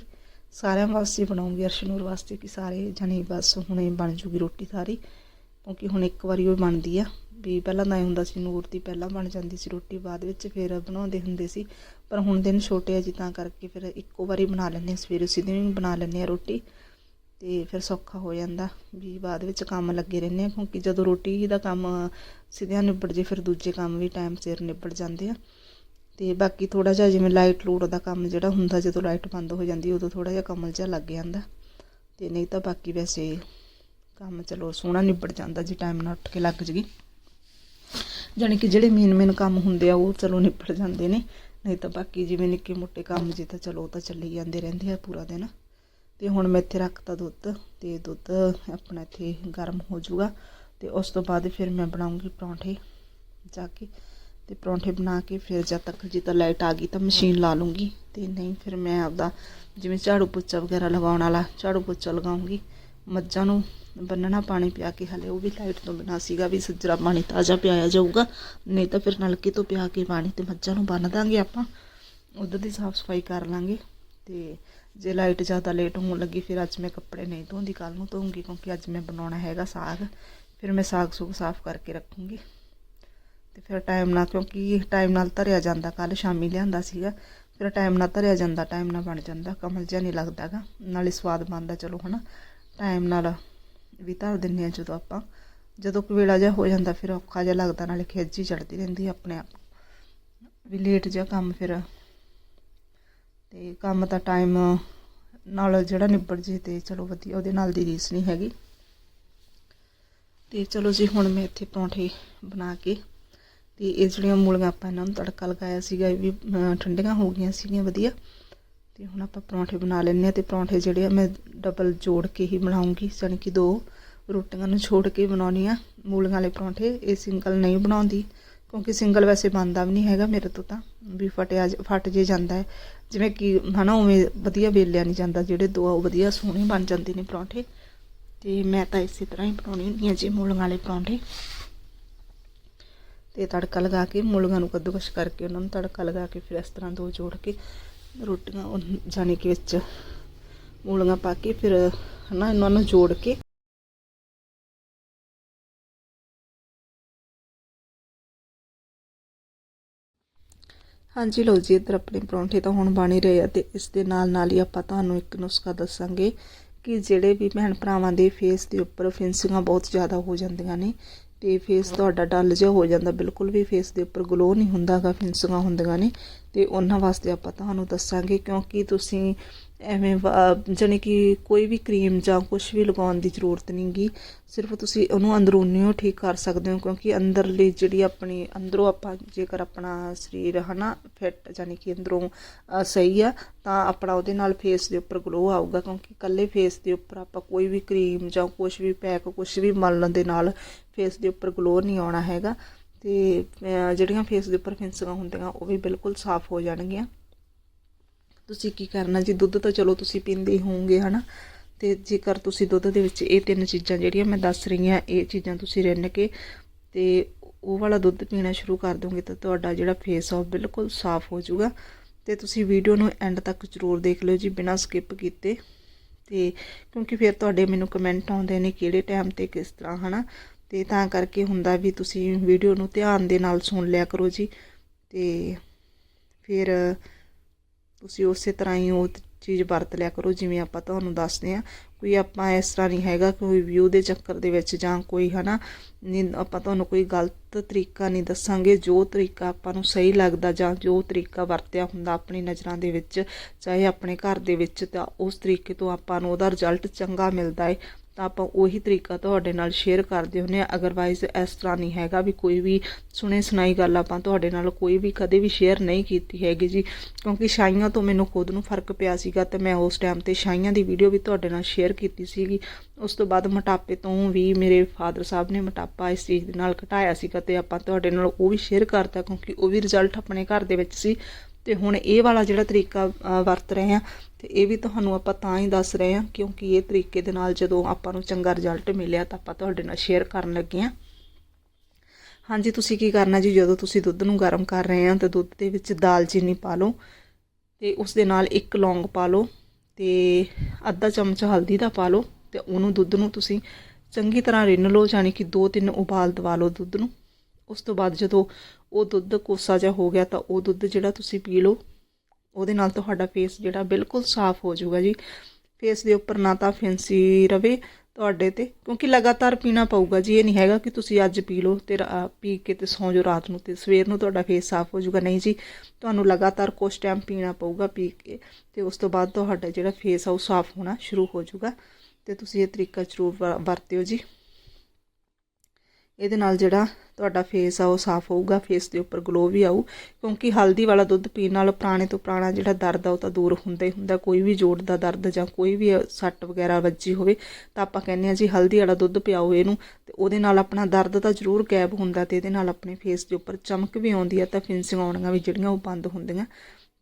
ਸਾਰਿਆਂ ਵਾਸਤੇ ਬਣਾਉਂਗੀ ਅਰਸ਼ਨੂਰ ਵਾਸਤੇ ਕਿ ਸਾਰੇ ਜਣੇ ਬਸ ਹੁਣੇ ਬਣ ਜੂਗੀ ਰੋਟੀ ਸਾਰੀ, ਕਿਉਂਕਿ ਹੁਣ ਇੱਕ ਵਾਰੀ ਉਹ ਬਣਦੀ ਆ। ਵੀ ਪਹਿਲਾਂ ਤਾਂ ਇਹ ਹੁੰਦਾ ਸੀ ਨੂਰ ਦੀ ਪਹਿਲਾਂ ਬਣ ਜਾਂਦੀ ਸੀ ਰੋਟੀ, ਬਾਅਦ ਵਿੱਚ ਫਿਰ ਬਣਾਉਂਦੇ ਹੁੰਦੇ ਸੀ। ਪਰ ਹੁਣ ਦਿਨ ਛੋਟੇ ਆ ਜੀ ਤਾਂ ਕਰਕੇ ਫਿਰ ਇੱਕੋ ਵਾਰੀ ਬਣਾ ਲੈਂਦੇ ਹਾਂ, ਸਵੇਰੇ ਸਿੱਧੀ ਦਿਨ ਬਣਾ ਲੈਂਦੇ ਆ ਰੋਟੀ ਤੇ ਫਿਰ ਸੌਖਾ ਹੋ ਜਾਂਦਾ। ਵੀ ਬਾਅਦ ਵਿੱਚ ਕੰਮ ਲੱਗੇ ਰਹਿੰਦੇ ਆ ਕਿਉਂਕਿ ਜਦੋਂ ਰੋਟੀ ਦਾ ਕੰਮ ਸਿੱਧਿਆਂ ਨਿਬੜ ਜੇ, ਫਿਰ ਦੂਜੇ ਕੰਮ ਵੀ ਟਾਈਮ ਸਿਰ ਨਿਬੜ ਜਾਂਦੇ ਆ। ਅਤੇ ਬਾਕੀ ਥੋੜ੍ਹਾ ਜਿਹਾ ਜਿਵੇਂ ਲਾਈਟ ਲੂਟ ਦਾ ਕੰਮ ਜਿਹੜਾ ਹੁੰਦਾ, ਜਦੋਂ ਲਾਈਟ ਬੰਦ ਹੋ ਜਾਂਦੀ, ਉਦੋਂ ਥੋੜ੍ਹਾ ਜਿਹਾ ਕਮਲ ਜਿਹਾ ਲੱਗ ਜਾਂਦਾ। ਅਤੇ ਨਹੀਂ ਤਾਂ ਬਾਕੀ ਵੈਸੇ ਕੰਮ ਚਲੋ ਸੋਹਣਾ ਨਿਬੜ ਜਾਂਦਾ ਜੇ ਟਾਈਮ ਨਾਲ ਉੱਠ ਕੇ ਲੱਗ ਜਗੀ ਜਾਣੀ ਕਿ ਜਿਹੜੇ ਮੇਨ ਮੇਨ ਕੰਮ ਹੁੰਦੇ ਆ, ਉਹ ਚਲੋ ਨਿਬੜ ਜਾਂਦੇ ਨੇ। ਨਹੀਂ ਤਾਂ ਬਾਕੀ ਜਿਵੇਂ ਨਿੱਕੇ ਮੋਟੇ ਕੰਮ ਜੇ ਤਾਂ ਚਲੋ ਉਹ ਤਾਂ ਚੱਲੀ ਜਾਂਦੇ ਰਹਿੰਦੇ ਆ ਪੂਰਾ ਦਿਨ। ਤੇ ਹੁਣ ਮੈਂ ਇੱਥੇ ਰੱਖਤਾ ਦੁੱਧ, ਤੇ ਦੁੱਧ ਆਪਣਾ ਇੱਥੇ ਗਰਮ ਹੋ ਜਾਊਗਾ। ਤੇ ਉਸ ਤੋਂ ਬਾਅਦ ਫਿਰ ਮੈਂ ਬਣਾਉਂਗੀ ਪਰੌਂਠੇ ਜਾ ਕੇ। ਤੇ ਪਰੌਂਠੇ ਬਣਾ ਕੇ ਫਿਰ ਜਦ ਤੱਕ ਜੇ ਤਾਂ ਲਾਈਟ ਆ ਗਈ ਤਾਂ ਮਸ਼ੀਨ ਲਾ ਲੂੰਗੀ ਤੇ ਨਹੀਂ ਫਿਰ ਮੈਂ ਆਪਦਾ ਜਿਵੇਂ ਝਾੜੂ ਪੋਚਾ ਵਗੈਰਾ ਲਗਾਉਣ ਵਾਲਾ ਝਾੜੂ ਪੋਚਾ ਲਗਾਉਂਗੀ, ਮੱਝਾਂ ਨੂੰ ਬੰਨਣਾ ਪਾਣੀ ਪਿਆ ਕੇ ਹਲੇ ਉਹ ਵੀ ਲਾਈਟ ਤੋਂ ਬਿਨਾ ਸੀਗਾ ਵੀ ਸੱਜਰਾ ਪਾਣੀ ਤਾਜ਼ਾ ਪਿਆਇਆ ਜਾਊਗਾ, ਨਹੀਂ ਤਾਂ ਫਿਰ ਨਲਕੇ ਤੋਂ ਪਿਆ ਕੇ ਪਾਣੀ ਤੇ ਮੱਝਾਂ ਨੂੰ ਬੰਨ ਦਾਂਗੇ ਆਪਾਂ, ਉਧਰ ਦੀ ਸਾਫ਼ ਸਫ਼ਾਈ ਕਰ ਲਾਂਗੇ ਤੇ ਜੇ ਲਾਈਟ ਜ਼ਿਆਦਾ ਲੇਟ ਹੋਣ ਲੱਗੀ ਫਿਰ ਅੱਜ ਮੈਂ ਕੱਪੜੇ ਨਹੀਂ ਧੋਂਦੀ ਕੱਲ ਨੂੰ ਧੋਉਂਗੀ ਕਿਉਂਕਿ ਅੱਜ ਮੈਂ ਬਣਾਉਣਾ ਹੈਗਾ ਸਾਗ, ਫਿਰ ਮੈਂ ਸਾਗ ਸੁਗ ਸਾਫ਼ ਕਰਕੇ ਰੱਖੂੰਗੀ। ਤੇ ਫਿਰ ਟਾਈਮ ਨਾਲ, ਕਿਉਂਕਿ ਟਾਈਮ ਨਾਲ ਧਰਿਆ ਜਾਂਦਾ ਕੱਲ ਸ਼ਾਮੀ ਲਿਆਂਦਾ ਸੀਗਾ, ਫਿਰ ਟਾਈਮ ਨਾਲ ਧਰਿਆ ਜਾਂਦਾ ਟਾਈਮ ਨਾਲ ਬਣ ਜਾਂਦਾ, ਕਮਲ ਜਿਹਾ ਨਹੀਂ ਲੱਗਦਾਗਾ ਨਾਲੇ ਸਵਾਦ ਬਣਦਾ, ਚਲੋ ਹਨਾ ਟਾਈਮ ਨਾਲ ਵੀ ਧਰ ਦਿੰਨੇ ਆ ਜਦੋਂ ਆਪਾਂ, ਜਦੋਂ ਕੋਈ ਵੇਲਾ ਜਿਹਾ ਹੋ ਜਾਂਦਾ, ਫਿਰ ਔਖਾ ਜਿਹਾ ਲੱਗਦਾ, ਨਾਲੇ ਖਿੱਚ ਹੀ ਚੜਦੀ ਰਹਿੰਦੀ ਆਪਣੇ ਆਪ ਵੀ ਲੇਟ ਜਿਹਾ ਕੰਮ ਫਿਰ, ਤੇ ਕੰਮ ਤਾਂ ਟਾਈਮ ਨਾਲ ਜਿਹੜਾ ਨਿਬੜ ਜੇ ਤੇ ਚਲੋ ਵਧੀਆ, ਉਹਦੇ ਨਾਲ ਦੀ ਰੀਸ ਨਹੀਂ ਹੈਗੀ। ਤੇ ਚਲੋ ਜੀ, ਹੁਣ ਮੈਂ ਇੱਥੇ ਪਰੌਂਠੇ ਬਣਾ ਕੇ ਅਤੇ ਇਹ ਜਿਹੜੀਆਂ ਮੂਲੀਆਂ ਆਪਾਂ ਇਹਨਾਂ ਨੂੰ ਤੜਕਾ ਲਗਾਇਆ ਸੀਗਾ, ਇਹ ਵੀ ਠੰਡੀਆਂ ਹੋ ਗਈਆਂ ਸੀਗੀਆਂ, ਵਧੀਆ। ਤੇ ਹੁਣ ਆਪਾਂ ਪਰੌਂਠੇ ਬਣਾ ਲੈਂਦੇ ਆ ਤੇ ਪਰੌਂਠੇ ਜਿਹੜੇ ਆ ਮੈਂ ਡਬਲ ਜੋੜ ਕੇ ਹੀ ਬਣਾਉਂਗੀ, ਜਾਣੀ ਕਿ ਦੋ ਰੋਟੀਆਂ ਨੂੰ ਛੋੜ ਕੇ ਬਣਾਉਣੀ ਆ। ਮੂਲੀਆਂ ਵਾਲੇ ਪਰੌਂਠੇ ਇਹ ਸਿੰਗਲ ਨਹੀਂ ਬਣਾਉਂਦੀ, ਕਿਉਂਕਿ ਸਿੰਗਲ ਵੈਸੇ ਬਣਦਾ ਵੀ ਨਹੀਂ ਹੈਗਾ ਮੇਰੇ ਤੋਂ ਤਾਂ, ਵੀ ਫਟਿਆ ਜ- ਫਟ ਜੇ ਜਾਂਦਾ ਹੈ। ਜਿਵੇਂ ਕਿ ਹਨਾ, ਉਵੇਂ ਵਧੀਆ ਵੇਲਿਆ ਨਹੀਂ ਜਾਂਦਾ, ਜਿਹੜੇ ਦੋ ਆ ਉਹ ਵਧੀਆ ਸੋਹਣੇ ਬਣ ਜਾਂਦੇ ਨੇ ਪਰੌਂਠੇ। ਤੇ ਮੈਂ ਤਾਂ ਇਸੇ ਤਰ੍ਹਾਂ ਹੀ ਬਣਾਉਣੀ ਹੁੰਦੀ ਆ ਜੀ ਮੂਲੀਆਂ ਵਾਲੇ ਪਰੌਂਠੇ। ਤੇ ਤੜਕਾ ਲਗਾ ਕੇ ਮੁਲਗਾਂ ਨੂੰ ਕੱਦੂਕਸ਼ ਕਰਕੇ ਉਹਨਾਂ ਨੂੰ ਤੜਕਾ ਲਗਾ ਕੇ ਫਿਰ ਇਸ ਤਰ੍ਹਾਂ ਦੋ ਜੋੜ ਕੇ ਰੋਟੀਆਂ ਉਹ ਜਾਣੀ ਕਿ ਵਿੱਚ ਮੂਲੀਆਂ ਪਾ ਕੇ ਫਿਰ ਹਨਾ ਇਹਨਾਂ ਨੂੰ ਜੋੜ ਕੇ ਹਾਂਜੀ ਲਓ ਜੀ, ਇੱਧਰ ਆਪਣੇ ਪਰੌਂਠੇ ਤਾਂ ਹੁਣ ਬਣ ਹੀ ਰਹੇ ਆ ਤੇ ਇਸ ਦੇ ਨਾਲ ਨਾਲ ਹੀ ਆਪਾਂ ਤੁਹਾਨੂੰ ਇੱਕ ਨੁਸਖਾ ਦੱਸਾਂਗੇ ਕਿ ਜਿਹੜੇ ਵੀ ਭੈਣ ਭਰਾਵਾਂ ਦੇ ਫੇਸ ਦੇ ਉੱਪਰ ਫਿੰਸਿੰਗਾਂ ਬਹੁਤ ਜ਼ਿਆਦਾ ਹੋ ਜਾਂਦੀਆਂ ਨੇ। ਤੇ ਫੇਸ ਤੁਹਾਡਾ ਡਲ ਜਿਹਾ ਹੋ ਜਾਂਦਾ, ਬਿਲਕੁਲ ਵੀ ਫੇਸ ਦੇ ਉੱਪਰ ਗਲੋ ਨਹੀਂ ਹੁੰਦਾਗਾ ਫਿੰਸਿੰਗਾਂ ਹੁੰਦੀਆਂ ਨੇ। ਤੇ ਉਹਨਾਂ ਵਾਸਤੇ ਆਪਾਂ ਤੁਹਾਨੂੰ ਦੱਸਾਂਗੇ ਕਿਉਂਕਿ ਤੁਸੀਂ ਐਵੇਂ ਜਾਣੀ ਕਿ ਕੋਈ ਵੀ ਕਰੀਮ ਜਾਂ ਕੁਝ ਵੀ ਲਗਾਉਣ ਦੀ ਜ਼ਰੂਰਤ ਨਹੀਂਗੀ ਸਿਰਫ ਤੁਸੀਂ ਉਹਨੂੰ ਅੰਦਰੂਨੀਓ ਠੀਕ ਕਰ ਸਕਦੇ ਹੋ, ਕਿਉਂਕਿ ਅੰਦਰਲੀ ਜਿਹੜੀ ਆਪਣੀ, ਅੰਦਰੋਂ ਆਪਾਂ ਜੇਕਰ ਆਪਣਾ ਸਰੀਰ ਹਨਾ ਫਿੱਟ ਜਾਣੀ ਕਿ ਅੰਦਰੋਂ ਸਹੀ ਆ, ਤਾਂ ਆਪਣਾ ਉਹਦੇ ਨਾਲ ਫੇਸ ਦੇ ਉੱਪਰ ਗਲੋ ਆਊਗਾ। ਕਿਉਂਕਿ ਇਕੱਲੇ ਫੇਸ ਦੇ ਉੱਪਰ ਆਪਾਂ ਕੋਈ ਵੀ ਕਰੀਮ ਜਾਂ ਕੁਝ ਵੀ ਪੈਕ ਕੁਝ ਵੀ ਮਲਣ ਦੇ ਨਾਲ ਫੇਸ ਦੇ ਉੱਪਰ ਗਲੋ ਨਹੀਂ ਆਉਣਾ ਹੈਗਾ ਤੇ ਜਿਹੜੀਆਂ ਫੇਸ ਦੇ ਉੱਪਰ ਫਿੰਸਿੰਗਾਂ ਹੁੰਦੀਆਂ, ਉਹ ਵੀ ਬਿਲਕੁਲ ਸਾਫ਼ ਹੋ ਜਾਣਗੀਆਂ। ਤੁਸੀਂ ਕੀ ਕਰਨਾ ਜੀ, ਦੁੱਧ ਤਾਂ ਚਲੋ ਤੁਸੀਂ ਪੀਂਦੇ ਹੋਵੋਗੇ, ਹਨਾ? ਤੇ ਜੇਕਰ ਤੁਸੀਂ ਦੁੱਧ ਦੇ ਵਿੱਚ ਇਹ ਤਿੰਨ ਚੀਜ਼ਾਂ ਜਿਹੜੀਆਂ ਮੈਂ ਦੱਸ ਰਹੀ ਹਾਂ, ਇਹ ਚੀਜ਼ਾਂ ਤੁਸੀਂ ਰਿੰਨ ਕੇ ਤੇ ਉਹ ਵਾਲਾ ਦੁੱਧ ਪੀਣਾ ਸ਼ੁਰੂ ਕਰ ਦੋਗੇ, ਤਾਂ ਤੁਹਾਡਾ ਜਿਹੜਾ ਫੇਸ ਆ ਉਹ ਬਿਲਕੁਲ ਸਾਫ਼ ਹੋ ਜਾਊਗਾ। ਤੇ ਤੁਸੀਂ ਵੀਡੀਓ ਨੂੰ ਐਂਡ ਤੱਕ ਜ਼ਰੂਰ ਦੇਖ ਲਿਓ ਜੀ, ਬਿਨਾਂ ਸਕਿਪ ਕੀਤੇ। ਤੇ ਕਿਉਂਕਿ ਫਿਰ ਤੁਹਾਡੇ ਮੈਨੂੰ ਕਮੈਂਟ ਆਉਂਦੇ ਨੇ ਕਿਹੜੇ ਟਾਈਮ ਤੇ ਕਿਸ ਤਰ੍ਹਾਂ, ਹਨਾ? ਤੇ ਤਾਂ ਕਰਕੇ ਹੁੰਦਾ ਵੀ ਤੁਸੀਂ ਵੀਡੀਓ ਨੂੰ ਧਿਆਨ ਦੇ ਨਾਲ ਸੁਣ ਲਿਆ ਕਰੋ ਜੀ ਤੇ ਫਿਰ ਤੁਸੀਂ ਉਸੇ ਤਰ੍ਹਾਂ ਹੀ ਉਹ ਚੀਜ਼ ਵਰਤ ਲਿਆ ਕਰੋ, ਜਿਵੇਂ ਆਪਾਂ ਤੁਹਾਨੂੰ ਦੱਸਦੇ ਆ ਕੋਈ ਆਪਾਂ ਇਸ ਤਰ੍ਹਾਂ ਨਹੀਂ ਹੈਗਾ ਕੋਈ ਵਿਊ ਦੇ ਚੱਕਰ ਦੇ ਵਿੱਚ ਜਾਂ ਕੋਈ ਹਨਾ ਨਹੀਂ ਆਪਾਂ ਤੁਹਾਨੂੰ ਕੋਈ ਗਲਤ ਤਰੀਕਾ ਨਹੀਂ ਦੱਸਾਂਗੇ, ਜੋ ਤਰੀਕਾ ਆਪਾਂ ਨੂੰ ਸਹੀ ਲੱਗਦਾ ਜਾਂ ਜੋ ਤਰੀਕਾ ਵਰਤਿਆ ਹੁੰਦਾ ਆਪਣੀ ਨਜ਼ਰਾਂ ਦੇ ਵਿੱਚ, ਚਾਹੇ ਆਪਣੇ ਘਰ ਦੇ ਵਿੱਚ ਤਾਂ ਉਸ ਤਰੀਕੇ ਤੋਂ ਆਪਾਂ ਨੂੰ ਉਹਦਾ ਰਿਜ਼ਲਟ ਚੰਗਾ ਮਿਲਦਾ ਹੈ ਤਾਂ ਆਪਾਂ ਉਹੀ ਤਰੀਕਾ ਤੁਹਾਡੇ ਨਾਲ ਸ਼ੇਅਰ ਕਰਦੇ ਹੁੰਦੇ ਆ ਅਗਰਵਾਈਜ਼ ਇਸ ਤਰ੍ਹਾਂ ਨਹੀਂ ਹੈਗਾ ਵੀ ਕੋਈ ਵੀ ਸੁਣੇ ਸੁਣਾਈ ਗੱਲ ਆਪਾਂ ਤੁਹਾਡੇ ਨਾਲ ਕੋਈ ਵੀ ਕਦੇ ਵੀ ਸ਼ੇਅਰ ਨਹੀਂ ਕੀਤੀ ਹੈਗੀ ਜੀ। ਕਿਉਂਕਿ ਸ਼ਾਈਆਂ ਤੋਂ ਮੈਨੂੰ ਖੁਦ ਨੂੰ ਫ਼ਰਕ ਪਿਆ ਸੀਗਾ ਤੇ ਮੈਂ ਉਸ ਟਾਈਮ ਤੇ ਸ਼ਾਈਆਂ ਦੀ ਵੀਡੀਓ ਵੀ ਤੁਹਾਡੇ ਨਾਲ ਸ਼ੇਅਰ ਕੀਤੀ ਸੀਗੀ। ਉਸ ਤੋਂ ਬਾਅਦ ਮੋਟਾਪੇ ਤੋਂ ਵੀ ਮੇਰੇ ਫਾਦਰ ਸਾਹਿਬ ਨੇ ਮੋਟਾਪਾ ਇਸ ਚੀਜ਼ ਦੇ ਨਾਲ ਘਟਾਇਆ ਸੀਗਾ ਤੇ ਆਪਾਂ ਤੁਹਾਡੇ ਨਾਲ ਉਹ ਵੀ ਸ਼ੇਅਰ ਕਰਤਾ ਕਿਉਂਕਿ ਉਹ ਵੀ ਰਿਜ਼ਲਟ ਆਪਣੇ ਘਰ ਦੇ ਵਿੱਚ ਸੀ। ਤੇ ਹੁਣ ਇਹ ਵਾਲਾ ਜਿਹੜਾ ਤਰੀਕਾ ਵਰਤ ਰਹੇ ਆ ਤੇ ਇਹ ਵੀ ਤੁਹਾਨੂੰ ਆਪਾਂ ਤਾਂ ਹੀ ਦੱਸ ਰਹੇ ਹਾਂ, ਕਿਉਂਕਿ ਇਹ ਤਰੀਕੇ ਦੇ ਨਾਲ ਜਦੋਂ ਆਪਾਂ ਨੂੰ ਚੰਗਾ ਰਿਜ਼ਲਟ ਮਿਲਿਆ ਤਾਂ ਆਪਾਂ ਤੁਹਾਡੇ ਨਾਲ ਸ਼ੇਅਰ ਕਰਨ ਲੱਗੇ ਹਾਂ। ਹਾਂਜੀ, ਤੁਸੀਂ ਕੀ ਕਰਨਾ ਜੀ? ਜਦੋਂ ਤੁਸੀਂ ਦੁੱਧ ਨੂੰ ਗਰਮ ਕਰ ਰਹੇ ਹੋ, ਤਾਂ ਦੁੱਧ ਦੇ ਵਿੱਚ ਦਾਲਚੀਨੀ ਪਾ ਲਓ ਤੇ ਉਸ ਦੇ ਨਾਲ ਇੱਕ ਲੌਂਗ ਪਾ ਲਓ ਤੇ ਅੱਧਾ ਚਮਚ ਹਲਦੀ ਦਾ ਪਾ ਲਓ ਤੇ ਉਹਨੂੰ ਦੁੱਧ ਨੂੰ ਤੁਸੀਂ ਚੰਗੀ ਤਰ੍ਹਾਂ ਰਿੰਨ ਲਓ, ਯਾਨੀ ਕਿ ਦੋ ਤਿੰਨ ਉਬਾਲ ਦਵਾ ਲਓ ਦੁੱਧ ਨੂੰ। ਉਸ ਤੋਂ ਬਾਅਦ ਜਦੋਂ ਉਹ ਦੁੱਧ ਕੋਸਾ ਜਿਹਾ ਹੋ ਗਿਆ ਤਾਂ ਉਹ ਦੁੱਧ ਜਿਹੜਾ ਤੁਸੀਂ ਪੀ ਲਓ। ਉਹਦੇ ਨਾਲ ਤੁਹਾਡਾ ਫੇਸ ਜਿਹੜਾ ਬਿਲਕੁਲ ਸਾਫ਼ ਹੋ ਜਾਊਗਾ ਜੀ। ਫੇਸ ਦੇ ਉੱਪਰ ਨਾ ਤਾਂ ਫੈਂਸੀ ਰਵੇ ਤੁਹਾਡੇ ਤੇ, ਕਿਉਂਕਿ ਲਗਾਤਾਰ ਪੀਣਾ ਪਊਗਾ ਜੀ, ਇਹ ਨਹੀਂ ਹੈਗਾ ਕਿ ਤੁਸੀਂ ਅੱਜ ਪੀ ਲਓ ਤੇ ਪੀ ਕੇ ਤੇ ਸੌਂ ਜਾਓ ਰਾਤ ਨੂੰ ਤੇ ਸਵੇਰ ਨੂੰ ਤੁਹਾਡਾ ਫੇਸ ਸਾਫ਼ ਹੋ ਜਾਊਗਾ। ਨਹੀਂ ਜੀ, ਤੁਹਾਨੂੰ ਲਗਾਤਾਰ ਕੁਝ ਟਾਈਮ ਪੀਣਾ ਪਊਗਾ ਪੀ ਕੇ ਤੇ ਉਸ ਤੋਂ ਬਾਅਦ ਤੁਹਾਡਾ ਜਿਹੜਾ ਫੇਸ ਆ ਉਹ ਸਾਫ਼ ਹੋਣਾ ਸ਼ੁਰੂ ਹੋ ਜਾਊਗਾ ਤੇ ਤੁਸੀਂ ਇਹ ਤਰੀਕਾ ਜ਼ਰੂਰ ਵ- ਵਰਤਿਓ ਜੀ। ਇਹਦੇ ਨਾਲ ਜਿਹੜਾ ਤੁਹਾਡਾ ਫੇਸ ਆ, ਉਹ ਸਾਫ਼ ਹੋਊਗਾ ਫੇਸ ਦੇ ਉੱਪਰ ਗਲੋ ਵੀ ਆਊ, ਕਿਉਂਕਿ ਹਲਦੀ ਵਾਲਾ ਦੁੱਧ ਪੀਣ ਨਾਲ ਪੁਰਾਣੇ ਤੋਂ ਪੁਰਾਣਾ ਜਿਹੜਾ ਦਰਦ ਆ, ਉਹ ਤਾਂ ਦੂਰ ਹੁੰਦਾ ਹੀ ਹੁੰਦਾ, ਕੋਈ ਵੀ ਜੋੜ ਦਾ ਦਰਦ ਜਾਂ ਕੋਈ ਵੀ ਸੱਟ ਵਗੈਰਾ ਵੱਜੀ ਹੋਵੇ, ਤਾਂ ਆਪਾਂ ਕਹਿੰਦੇ ਆ ਜੀ ਹਲਦੀ ਵਾਲਾ ਦੁੱਧ ਪਿਆਓ ਇਹਨੂੰ, ਤੇ ਉਹਦੇ ਨਾਲ ਆਪਣਾ ਦਰਦ ਤਾਂ ਜ਼ਰੂਰ ਗਾਇਬ ਹੁੰਦਾ ਤੇ ਇਹਦੇ ਨਾਲ ਆਪਣੇ ਫੇਸ ਦੇ ਉੱਪਰ ਚਮਕ ਵੀ ਆਉਂਦੀ ਆ, ਤਾਂ ਫਿੰਸਿੰਗ ਆਉਣੀਆਂ ਵੀ ਜਿਹੜੀਆਂ ਉਹ ਬੰਦ ਹੁੰਦੀਆਂ।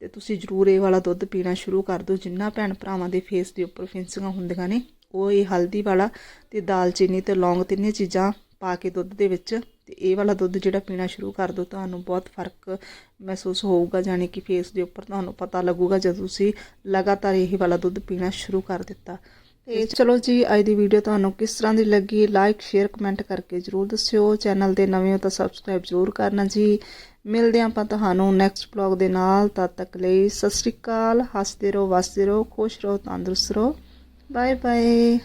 ਤੇ ਤੁਸੀਂ ਜ਼ਰੂਰ ਇਹ ਵਾਲਾ ਦੁੱਧ ਪੀਣਾ ਸ਼ੁਰੂ ਕਰ ਦਿਓ, ਜਿੰਨਾ ਭੈਣ ਭਰਾਵਾਂ ਦੇ ਫੇਸ ਦੇ ਉੱਪਰ ਫਿੰਸਿੰਗਾਂ ਹੁੰਦੀਆਂ ਨੇ, ਉਹ ਇਹ ਹਲਦੀ ਵਾਲਾ ਤੇ ਦਾਲਚੀਨੀ ਤੇ ਲੌਂਗ ਤਿੰਨੇ ਚੀਜ਼ਾਂ ਪਾ ਕੇ ਦੁੱਧ ਦੇ ਵਿੱਚ ਤੇ ਇਹ ਵਾਲਾ ਦੁੱਧ ਜਿਹੜਾ ਪੀਣਾ ਸ਼ੁਰੂ ਕਰ ਦਿਓ, ਤੁਹਾਨੂੰ ਬਹੁਤ ਫ਼ਰਕ ਮਹਿਸੂਸ ਹੋਊਗਾ ਯਾਨੀ ਕਿ ਫੇਸ ਦੇ ਉੱਪਰ ਤੁਹਾਨੂੰ ਪਤਾ ਲੱਗੂਗਾ ਜਦੋਂ ਤੁਸੀਂ ਲਗਾਤਾਰ ਇਹ ਵਾਲਾ ਦੁੱਧ ਪੀਣਾ ਸ਼ੁਰੂ ਕਰ ਦਿੱਤਾ। ਤੇ ਚਲੋ ਜੀ, ਅੱਜ ਦੀ ਵੀਡੀਓ ਤੁਹਾਨੂੰ ਕਿਸ ਤਰ੍ਹਾਂ ਦੀ ਲੱਗੀ ਲਾਈਕ ਸ਼ੇਅਰ ਕਮੈਂਟ ਕਰਕੇ ਜਰੂਰ ਦੱਸਿਓ। ਚੈਨਲ ਤੇ ਨਵੇਂ ਹੋ ਤਾਂ ਸਬਸਕ੍ਰਾਈਬ ਜਰੂਰ ਕਰਨਾ ਜੀ। ਮਿਲਦੇ ਹਾਂ ਆਪਾਂ ਤੁਹਾਨੂੰ ਨੈਕਸਟ ਬਲੌਗ ਦੇ ਨਾਲ। ਤਦ ਤੱਕ ਲਈ ਸਤਿ ਸ਼੍ਰੀ ਅਕਾਲ। ਹੱਸਦੇ ਰਹੋ, ਵਸਦੇ ਰਹੋ, ਖੁਸ਼ ਰਹੋ, ਤੰਦਰੁਸਤ ਰਹੋ। Bye bye